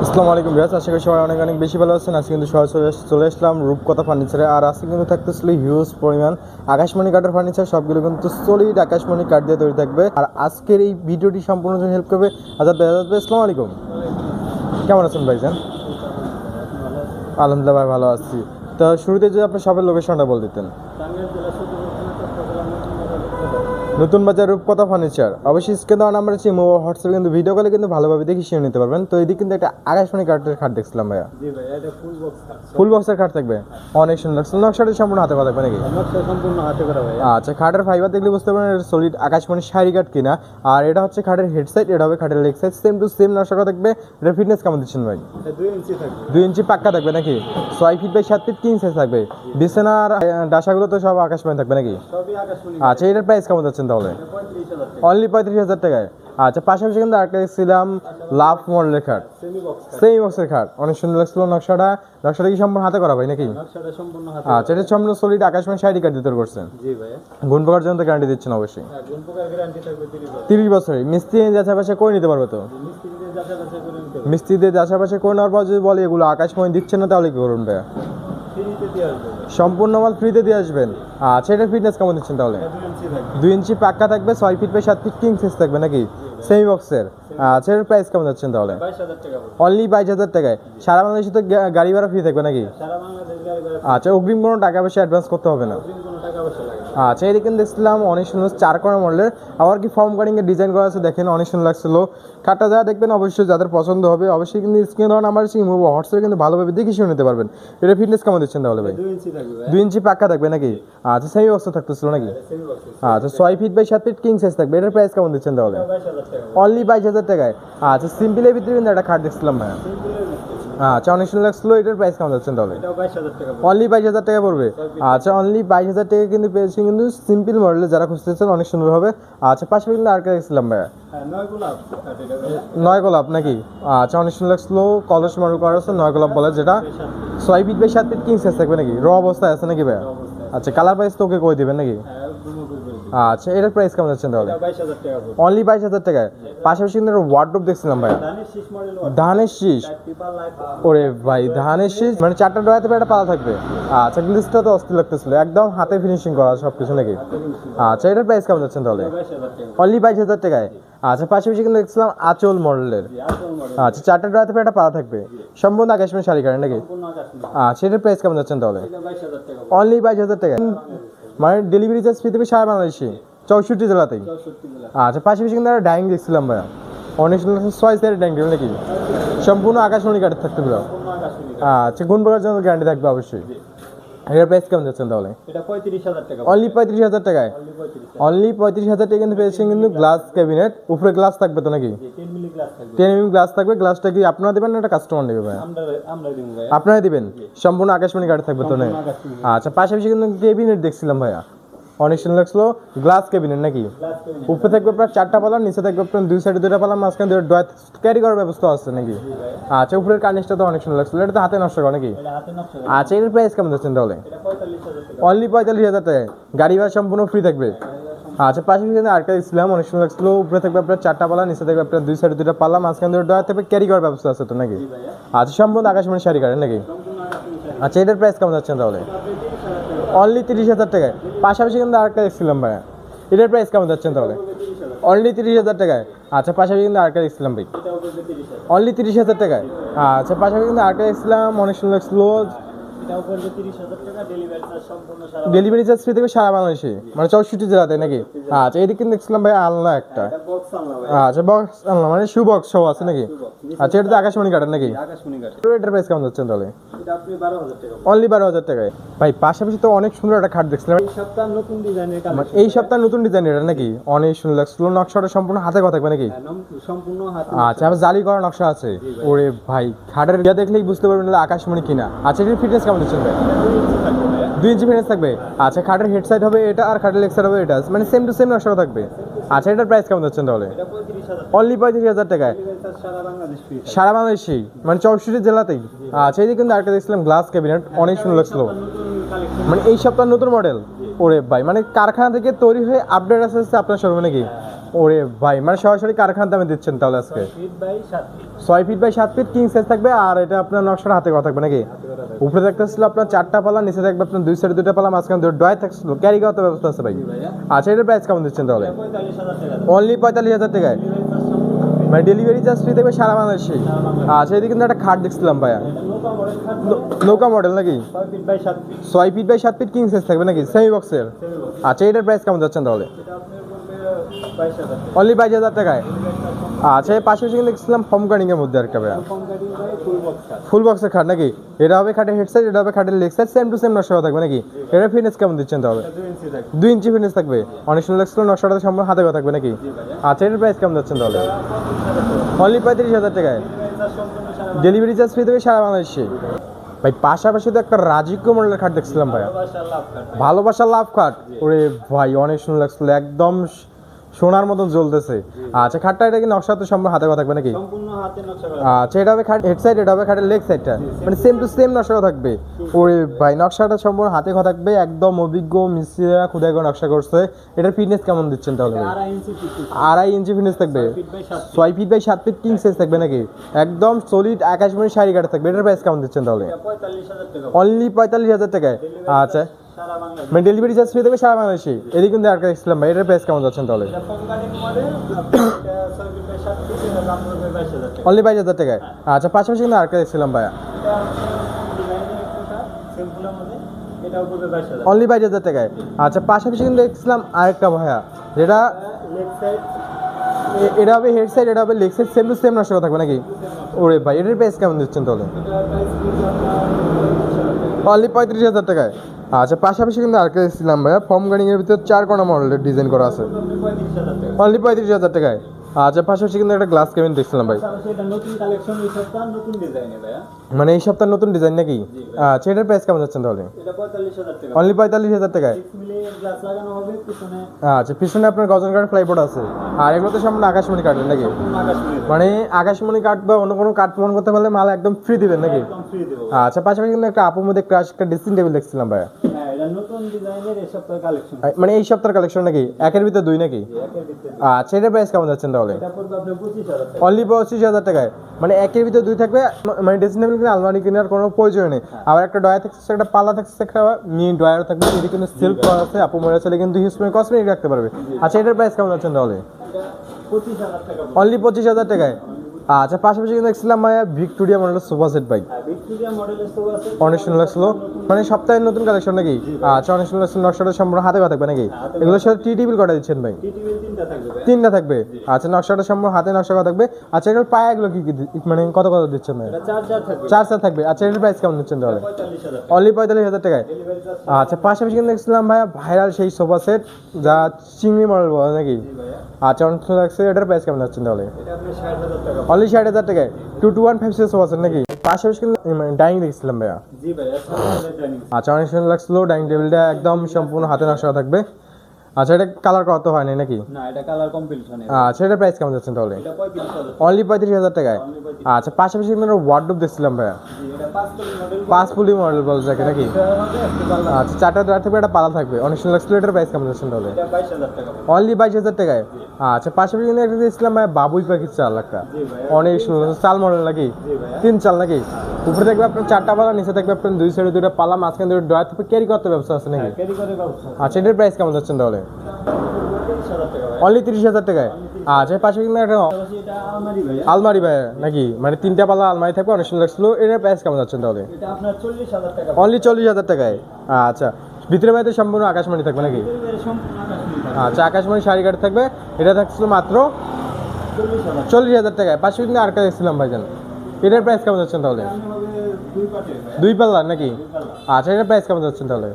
আসসালামু আলাইকুম বিয়াস আশা করি সবাই অনেক অনেক বেশি ভালো আছেন। আজকে কিন্তু আস- চলে আসলাম রূপকথা ফার্নিচারে। আর আজকে কিন্তু থাকতেছিল হিউজ পরিমাণ আকাশমণি কাঠের ফার্নিচার। সবগুলো কিন্তু সলিড আকাশমণি কাঠ দিয়ে তৈরি থাকবে। আর আজকের এই ভিডিওটি সম্পূর্ণ জন্য হেল্প করবে আজাদ ভাই। আজাদ ভাই, আসসালামু আলাইকুম। কেমন আছেন ভাইজান? আলহামদুলিল্লাহ ভাই, ভালো আছি। তো শুরুতে যদি আপনি সবের লোকেশনটা বলে দিতেন। নতুন বাজার রূপকথা ফার্নিচার। অবশ্যই স্ক্রিন দেওয়া নাম্বার আছে মোবাইল হোয়াটসঅ্যাপে কিন্তু ভিডিও কলে কিন্তু ভালোভাবে দেখে শিখে নিতে পারবেন। তো এদিকে কিন্তু একটা আকাশমণি কাঠের খাট দেখছিলাম ভাইয়া। জি ভাই এটা ফুল বক্স থাকছে ফুল বক্সের খাট থাকবে? অনেক সুন্দর। নকশাটা সম্পূর্ণ হাতে করা থাকবে নাকি? নকশা সম্পূর্ণ হাতে করা ভাই আচ্ছা খাটের ফাইবার দেখলে বুঝতে পারবেন এটা সলিড আকাশমণি শাড়ি কাঠ কিনা। আর এটা হচ্ছে খাটের হেড সাইড এটা হবে খাটের leg side same to same নকশা করা থাকবে। এটা ফিটনেস কেমন দিচ্ছেন ভাই? এটা দুই ইঞ্চি পাক্কা থাকবে নাকি? ছয় ফিট বাই সাত ফিট কিং সাইজ থাকবে? বিছানার ডাসাগুলো তো সব আকাশমণি থাকবে নাকি? আচ্ছা এটার প্রাইস কেমন যাচ্ছেন তাহলে? অনলি পঁয়ত্রিশ হাজার টাকায়। আচ্ছা পাশাপাশি কিন্তু আরেকটা দেখছিলাম লাভ মডেলের খাট। সেমি বক্সের খাট। অনেক সুন্দর লাগছিল নকশাটা। নকশাটা কি সম্পূর্ণ হাতে করা ভাই নাকি? আচ্ছা এটা সম্পূর্ণ সলিড আকাশমণি শাড়ি কাঠ দিতে করছেন। গুণ প্রকার জন্য গ্যারান্টি দিচ্ছেন অবশ্যই। হ্যাঁ তিরিশ বছর। মিস্ত্রি যাচাই করে নিতে পারবে তো? মিস্ত্রিদের বাছাই করে নেওয়ার পর যদি বলে এগুলো আকাশমণি দিচ্ছে না তাহলে কি করুন ভাইয়া ফ্রিতে দিয়ে আসবে ভাই। সম্পূর্ণ মাল ফ্রিতে দিয়ে আসবেন। আচ্ছা এটার ফিটনেস কেমন দিচ্ছেন তাহলে? দুই ইঞ্চি পাক্কা থাকবে ছয় ফিট বাই সাত ফিট কিং সাইজ থাকবে নাকি? সেমি বক্সের আচ্ছা এটার প্রাইস কেমন যাচ্ছেন তাহলে? অনলি বাইশ হাজার টাকায়। সারা বাংলাদেশে তো গাড়ি ভাড়া ফ্রি থাকবে নাকি? আচ্ছা অগ্রিম কোনো টাকা পয়সা অ্যাডভান্স করতে হবে না। আচ্ছা এদিকে কিন্তু দেখছিলাম অনেক সুন্দর চার করা মডেলের। আবার কি ফর্ম কাটিং এর ডিজাইন করা আছে দেখেন অনেক সুন্দর লাগছিল। কাঠটা যা দেখবেন অবশ্যই যাদের পছন্দ হবে অবশ্যই কিন্তু স্ক্রিন দেওয়া নাম্বার আছে হোয়াটসঅ্যাপে কিন্তু ভালোভাবে দেখে শুনে নিতে পারবেন। এটা ফিটনেস কেমন দিচ্ছেন তাহলে ভাই? দুই ইঞ্চি পাক্কা থাকবে নাকি? আচ্ছা সেই অবস্থা থাকতেছিল নাকি? বক্স আচ্ছা ছয় ফিট বাই সাত ফিট কিং সাইজ থাকবে। এটার প্রাইস কেমন দিচ্ছেন তাহলে? অনলি বাইশ হাজার টাকায়। আচ্ছা সিম্পলের ভিতরে কিন্তু একটা খাট দেখছিলাম ভাই আচ্ছা অনেক সুন্দর লাগছিল এটার প্রাইস কেমন যাচ্ছেন তাহলে। অনলি বাইশ হাজার টাকা পড়বে। আচ্ছা অনলি বাইশ হাজার টাকা কিন্তু পেয়েছি কিন্তু সিম্পল মডেলে যারা খুঁজতেছেন অনেক সুন্দর হবে। আচ্ছা পাশাপাশি কিন্তু আর দেখছিলাম ভাইয়া। হ্যাঁ নয় গোলাপ। নাকি? আচ্ছা অনেক সুন্দর লাগছিল কলস মডেল করা আছে নয় গোলাপ বলে যেটা। ছয় ফিট বাই সাত ফিট কিং সাইজ থাকবে নাকি? র অবস্থায় আছে নাকি ভাইয়া? আচ্ছা কালার প্রাইস তো ওকে করে দিবেন নাকি? হ্যাঁ আচ্ছা এটার প্রাইস কেমন যাচ্ছেন তাহলে? অনলি বাইশ হাজার টাকায়। পাশাপাশি কিন্তু ওয়ার্ড্রোপ দেখছিলাম ভাইয়া। ধানের শীষ ওরে ভাই ধানের শীষ? মানে চারটা ড্রয়াতে একটা পাতা থাকবে। আচ্ছা গ্লিসটা তো অস্থির লাগতেছিল। একদম হাতে ফিনিশিং করা সব কিছু নাকি আচ্ছা এটার প্রাইস কেমন যাচ্ছেন তাহলে? অনলি বাইশ হাজার টাকায়। আচ্ছা পাশাপাশি কিন্তু দেখছিলাম আচল মডেলের আচ্ছা চারটা ড্রয়াতে একটা পাতা থাকবে। সম্পূর্ণ আকাশমণি শাড়ি কারেন নাকি? আচ্ছা এটার প্রাইস কেমন যাচ্ছেন তাহলে? অনলি বাইশ হাজার টাকা মানে ডেলিভারি চার্জ দেবে সারা বাংলাদেশে চৌষট্টি জেলাতেই আচ্ছা পাশাপাশি কিন্তু একটা ডাইনিং দেখছিলাম ভাইয়া। অনেক ছয় সাইডের ডাইনিং টেবিল নাকি? সম্পূর্ণ আকাশমণি কাঠের থাকতে পারো। আচ্ছা গুণ প্রকার জন্য গ্যারান্টি থাকবে অবশ্যই। এটার প্রাইস কেমন যাচ্ছেন তাহলে? অনলি পঁয়ত্রিশ হাজার টাকায়? অনলি পঁয়ত্রিশ হাজার। টাকা কিন্তু পেয়েছেন কিন্তু গ্লাস ক্যাবিনেট উপরে গ্লাস থাকবে তো নাকি? মিলি গ্লাস থাকবে গ্লাসটা কি আপনারা দেবেন না এটা কাস্টমার নেবে ভাই আপনারাই দিবেন? সম্পূর্ণ আকাশমণি কাঠ থাকবে তো নাকি আচ্ছা পাশাপাশি কিন্তু ক্যাবিনেট দেখছিলাম ভাইয়া। অনেক সুন্দর লাগছিল। গ্লাস ক্যাবিনেট নাকি? উপরে থাকবে আপনার চারটা পালা নিচে থাকবে আপনার দুই সাইডে দুইটা পালা মাঝখানে দুটো ডয় ক্যারি করার ব্যবস্থা আছে নাকি? আচ্ছা উপরের কার্নিশটা তো অনেক সুন্দর লাগছিল। এটা তো হাতে নষ্ট করা নাকি? আচ্ছা এর প্রাইস কেমন যাচ্ছেন তাহলে? এটা পঁয়তাল্লিশ হাজার টাকা। অনলি পঁয়তাল্লিশ হাজার টাকায়। গাড়ি ভাড়া সম্পূর্ণ ফ্রি থাকবে। আচ্ছা পাশাপাশি কিন্তু আরেকটা ইসলাম অনেক সুন্দর লাগছিল। উপরে থাকবে আপনার চারটা পালা নিচে থাকবে আপনার দুই সাইডে দুইটা পাল্লা মাঝখানে দুটো ডয় থাকবে ক্যারি করার ব্যবস্থা আছে তো নাকি? আচ্ছা সম্পূর্ণ আকাশমণি শাড়ি কাটেন নাকি? আচ্ছা এটার প্রাইস কেমন যাচ্ছেন তাহলে? অনলি তিরিশ হাজার টাকায়। পাশাপাশি কিন্তু আরেকটা দেখছিলাম ভাইয়া। এটার প্রাইস কেমন যাচ্ছেন তাহলে? অনলি তিরিশ হাজার। টাকায়। আচ্ছা পাশাপাশি কিন্তু আরেকটা দেখছিলাম ভাই। অনলি তিরিশ হাজার টাকায়। আচ্ছা পাশাপাশি কিন্তু আরেকটা দেখছিলাম অনেক সুন্দর লাগছিল। এটা উপরে তিরিশ হাজার টাকা ডেলিভারি চার্জ সম্পূর্ণ সারা ডেলিভারি চার্জ ফ্রি দেবে সারা বাংলাদেশে? মানে চৌষট্টি জেলাতে নাকি? আচ্ছা এদিকে দেখছিলাম ভাই আলনা একটা। ভাই। আচ্ছা বক্স আলনা মানে শু বক্স সব আছে নাকি? আচ্ছা এটা তো আকাশমণি কাটেন নাকি? আকাশমণি এটার প্রাইস কেমন যাচ্ছেন তাহলে? অনলি বারো হাজার টাকায়। ভাই পাশাপাশি তো অনেক সুন্দর একটা খাট দেখছিলাম। এই সপ্তাহ নতুন ডিজাইনের এই সপ্তাহে নতুন ডিজাইন এটা নাকি? অনেক সুন্দর লাগছিল নকশাটা সম্পূর্ণ হাতে কথা থাকবে নাকি? সম্পূর্ণ হাত আচ্ছা আবার জালি করা নকশা আছে। ওরে ভাই খাটের ইয়া দেখলেই বুঝতে পারবেন আকাশমণি কিনা। আচ্ছা এটার ফিটনেস কেমন দিচ্ছেন ভাই। দুই ইঞ্চি ফিটনেস থাকবে। আচ্ছা খাটের হেড সাইড হবে এটা আর খাটের লেগ হবে এটা। মানে সেম টু সেম নকশা থাকবে। আচ্ছা এটার প্রাইস কেমন যাচ্ছেন তাহলে? অনলি পঁয়ত্রিশ হাজার টাকায়। সারা বাংলাদেশ? বাংলাদেশেই মানে চৌষট্টি জেলাতেই? আচ্ছা এই কিন্তু আরেকটা দেখছিলাম গ্লাস ক্যাবিনেট অনেক সুন্দর লাগছিল। মানে এই সপ্তাহ নতুন মডেল ওরে ভাই মানে কারখানা থেকে তৈরি হয়ে আপডেট আসতে আসতে আপনার শোরুমে নাকি? ওরে ভাই মানে সরাসরি কারখানার দামে দিচ্ছেন তাহলে আজকে? ছয় ফিট বাই সাত ফিট কিং সাইজ থাকবে আর এটা আপনার নকশার হাতে করা থাকবে নাকি? উপরে থাকতেছিল আপনার চারটা পালা নিচে থাকবে আপনার দুই সাইডে দুইটা পালা মাঝখানে দুটো ডয় থাকছিল ক্যারি করার তো ব্যবস্থা আছে ভাই। আচ্ছা এটার প্রাইস কেমন দিচ্ছেন তাহলে? অনলি পঁয়তাল্লিশ হাজার টাকায়? মানে ডেলিভারি চার্জ ফ্রি দেবে সারা বাংলাদেশে? আচ্ছা এদিকে কিন্তু একটা খাট দেখছিলাম ভাইয়া। নৌকা মডেল নৌকা মডেল নাকি? ছয় ফিট বাই সাত ফিট ছয় ফিট বাই সাত ফিট কিং সাইজ থাকবে নাকি? সেমি বক্সের আচ্ছা এটার প্রাইস কেমন যাচ্ছেন তাহলে? অনলি বাইশ হাজার টাকায়? আচ্ছা এই পাশে কিন্তু দেখছিলাম ফর্ম কাটিং এর মধ্যে একটা ভাইয়া। কম কাটিং বাই ফুল বক্সের খাট নাকি? এটা হবে খাটের হেড সাইড এটা হবে খাটের leg side same to same নকশা থাকবে নাকি? এটা ফিটনেস কেমন দিচ্ছেন তাহলে? দুই ইঞ্চি ফিটনেস থাকবে। অনেক সুন্দর লাগছিল নকশাটা সম্পূর্ণ হাতে করা থাকবে নাকি? আচ্ছা এটার প্রাইস কেমন যাচ্ছেন তাহলে? অনলি পঁয়ত্রিশ হাজার টাকায়। ডেলিভারি চার্জ ফ্রি দেবে সারা বাংলাদেশে। ভাই পাশাপাশি তো একটা রাজিক্য মডেলের খাট দেখছিলাম ভাইয়া। ভালোবাসা লাভ খাট ওরে ভাই অনেক সুন্দর লাগছিল একদম সোনার মতন জ্বলতেছে। আচ্ছা খাটটা এটা কি নকশা তো সম্পূর্ণ হাতে থাকবে নাকি? আচ্ছা এটা হবে খাট হেড সাইড এটা হবে খাটের লেগ সাইডটা মানে সেম টু সেম নকশা থাকবে? ওরে ভাই নকশাটা সম্পূর্ণ হাতে করা থাকবে। একদম অভিজ্ঞ মিস্ত্রিরা খুদাই করে নকশা করছে। এটার ফিটনেস কেমন দিচ্ছেন তাহলে? আড়াই ইঞ্চি ফিটনেস থাকবে। ছয় ফিট বাই সাত ফিট কিং সাইজ থাকবে নাকি? একদম সলিড আকাশমণি শাড়ি কাটা থাকবে। এটার প্রাইস কেমন দিচ্ছেন তাহলে? অনলি পঁয়তাল্লিশ হাজার টাকায়। আচ্ছা। মানে ডেলিভারি চার্জ ফ্রি দেবে সারা বাংলাদেশে। এদিকে কিন্তু আর ইসলাম ভাই এটার প্রাইস কেমন যাচ্ছেন তাহলে? অনলি বাইশ হাজার টাকায়? আচ্ছা পাশাপাশি কিন্তু আর ইসলাম ভাইয়া। অনলি বাইশ হাজার টাকায়। আচ্ছা পাশাপাশি কিন্তু দেখছিলাম আরেকটা ভাইয়া যেটা এটা হবে হেড সাইড এটা হবে leg side same to same নষ্ট থাকবে নাকি? ওরে ভাই এটার প্রাইস কেমন দিচ্ছেন তাহলে এটা প্রাইস পড়বে আপনার অনলি পঁয়ত্রিশ হাজার টাকায়। আচ্ছা পাশাপাশি কিন্তু আর দেখছিলাম ভাইয়া ফর্ম গার্ডিংয়ের ভিতরে চার কোনা মডেলের ডিজাইন করা আছে। অনলি পঁয়ত্রিশ হাজার টাকায়। আচ্ছা পাশাপাশি কিন্তু একটা গ্লাস কেবিন দেখছিলাম ভাই। সপ্তাহ নতুন মানে এই সপ্তাহে নতুন ডিজাইন নাকি? আচ্ছা এটার প্রাইস কেমন যাচ্ছেন তাহলে? অনলি পঁয়তাল্লিশ হাজার টাকায়? আচ্ছা পিছনে আপনার গজন কাঠ ফ্লাইবোর্ড আছে। আর এগুলো তো সম্পূর্ণ আকাশমণি কাঠের নাকি? মানে আকাশমণি কাঠ বা অন্য কোনো কাঠ প্রমাণ করতে পারলে মাল একদম ফ্রি দিবেন নাকি? আচ্ছা পাশাপাশি কিন্তু একটা আপুর মধ্যে ক্রাশ একটা ড্রেসিং টেবিল দেখছিলাম ভাইয়া। হ্যাঁ এটা মানে এই সপ্তাহের কালেকশন নাকি? একের ভিতরে দুই নাকি? আচ্ছা এটার প্রাইস কেমন যাচ্ছেন তাহলে? এটা অনলি পঁচিশ হাজার টাকায়। মানে একের ভিতরে দুই থাকবে মানে ড্রেসিং টেবিল কিনে আলমারি কেনার কোনো প্রয়োজন নেই। আবার একটা ডয়ার থাকছে একটা পাল্লা থাকছে একটা মিনি ডয়ার থাকবে এদিকে কিন্তু সেলফ করা আছে আপু মরে চলে কিন্তু হিউজ কসমেটিক রাখতে পারবে। আচ্ছা এটার প্রাইস কেমন যাচ্ছেন তাহলে? এটা অনলি পঁচিশ হাজার টাকায়। আচ্ছা পাশাপাশি কিন্তু দেখছিলাম ভাইয়া ভিক্টোরিয়া মডেলের সোফা সেট বাইক সব অনেক সুন্দর লাগছিল। মানে সপ্তাহের নতুন কালেকশন নাকি? আচ্ছা অনেক সুন্দর লাগছিল। নকশাটা সম্পূর্ণ হাতে করা থাকবে নাকি? এগুলোর সাথে টি টিবিল করা দিচ্ছেন ভাই? তিনটা থাকবে ভাই। আচ্ছা নকশাটা সম্পূর্ণ হাতে নকশা করা থাকবে। আচ্ছা এগুলোর পায়াগুলো কি কি মানে কত কত দিচ্ছেন ভাই? চার চার থাকবে। আচ্ছা এটার প্রাইস কেমন দিচ্ছেন তাহলে? অনলি পঁয়তাল্লিশ হাজার টাকায়? আচ্ছা পাশাপাশি কিন্তু দেখছিলাম ভাইয়া ভাইরাল সেই সোফা সেট যা চিংড়ি মডেল বলে নাকি? আচ্ছা অনেক সুন্দর লাগছে। এটার প্রাইস কেমন যাচ্ছেন তাহলে? এটা অনলি ষাট হাজার টাকায় two two one five six আছে নাকি? পাশাপাশি কিন্তু ডাইনিং দেখছিলাম ভাইয়া। আচ্ছা অনেক সুন্দর লাগছিল ডাইনিং টেবিলটা একদম সম্পূর্ণ হাতে নকশা করা থাকবে। আচ্ছা এটা কালার কত হয় নাই নাকি? না এটা কালার কমপ্লিট হয় আচ্ছা এটার প্রাইস কেমন যাচ্ছে তাহলে? এটা অনলি পঁয়ত্রিশ হাজার টাকায়। আচ্ছা পাশাপাশি কিন্তু ওয়ার্ডরোব দেখছিলাম ভাইয়া। এটা পাঁচ তলি মডেল বল যাকে নাকি? আচ্ছা চারটা ড্রার থাকবে একটা পালা থাকবে অনেক সুন্দর এটার প্রাইস কেমন যাচ্ছেন তাহলে অনলি বাইশ হাজার টাকায়? আচ্ছা পাশাপাশি কিন্তু একটা দেখছিলাম ভাই বাবুই পাখির চাল একটা। অনেক সুন্দর চাল। মডেল নাকি? তিন চাল নাকি? উপরে থাকবে আপনার চারটা পালা নিচে থাকবে আপনার দুই সাইডে দুইটা পালা মাঝখানে দুটো ড্রয়ার থাকবে ক্যারি করতে ব্যবস্থা আছে নাকি? ক্যারি করে ব্যবস্থা আচ্ছা এটার প্রাইস কেমন যাচ্ছেন তাহলে অনলি তিরিশ হাজার টাকায়? আচ্ছা পাশে কিন্তু একটা আলমারি ভাইয়া ভাই নাকি? মানে তিনটা পালা আলমারি থাকবে অনেক সুন্দর লাগছিল। এটার প্রাইস কেমন যাচ্ছেন তাহলে? এটা অনলি চল্লিশ হাজার টাকায়? আচ্ছা ভিতরে বাইরে সম্পূর্ণ আকাশমণি থাকবে নাকি? আচ্ছা আকাশমণি শাড়ি কাঠ থাকবে। এটা থাকছিল মাত্র চল্লিশ হাজার। চল্লিশ হাজার টাকায়। পাশে কিন্তু আরেকটা দেখছিলাম ভাইজান। এটার প্রাইস কেমন যাচ্ছেন তাহলে? দুই পাল্লার নাকি? আচ্ছা এটার প্রাইস কেমন যাচ্ছেন তাহলে?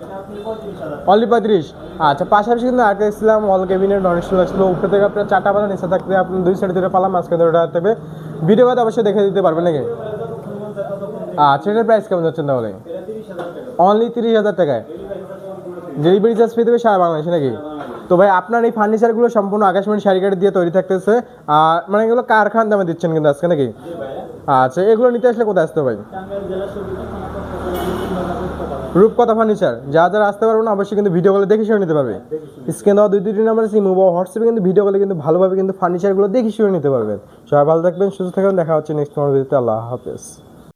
অনলি পঁয়ত্রিশ। আচ্ছা পাশাপাশি কিন্তু আগে দেখছিলাম অল কেবিনের নন স্টল ছিল উপরে থেকে আপনার চারটা পালা নিচে থাকবে আপনার দুই সাইডে দুটো পালা মাঝখানে দুটো থাকবে ভিডিও বাদ অবশ্যই দেখে দিতে পারবেন নাকি? আচ্ছা এটার প্রাইস কেমন যাচ্ছেন তাহলে? অনলি তিরিশ হাজার টাকায়। ডেলিভারি চার্জ ফ্রি দেবে সারা বাংলাদেশে নাকি? তো ভাই, আপনার এই ফার্নিচারগুলো সম্পূর্ণ আকাশমণি শাড়ি দিয়ে তৈরি থাকতেছে। আর মানে এগুলো কারখান দামে দিচ্ছেন কিন্তু আজকে নাকি? আচ্ছা এগুলো নিতে আসলে কোথায় আসতে ভাই? রূপকথা ফার্নিচার যা যারা আসতে পারব না অবশ্যই কিন্তু ভিডিও কলে দেখে শুনে নিতে পারবে। স্ক্রিন দেওয়া দুই দুইটি নাম্বার সিম বা হোয়াটসঅ্যাপে কিন্তু ভিডিও কলে কিন্তু ভালোভাবে কিন্তু ফার্নিচারগুলো দেখে শুনে নিতে পারবেন সবাই ভালো থাকবেন সুস্থ থাকবেন দেখা হচ্ছে নেক্সট ভিডিওতে আল্লাহ হাফেজ।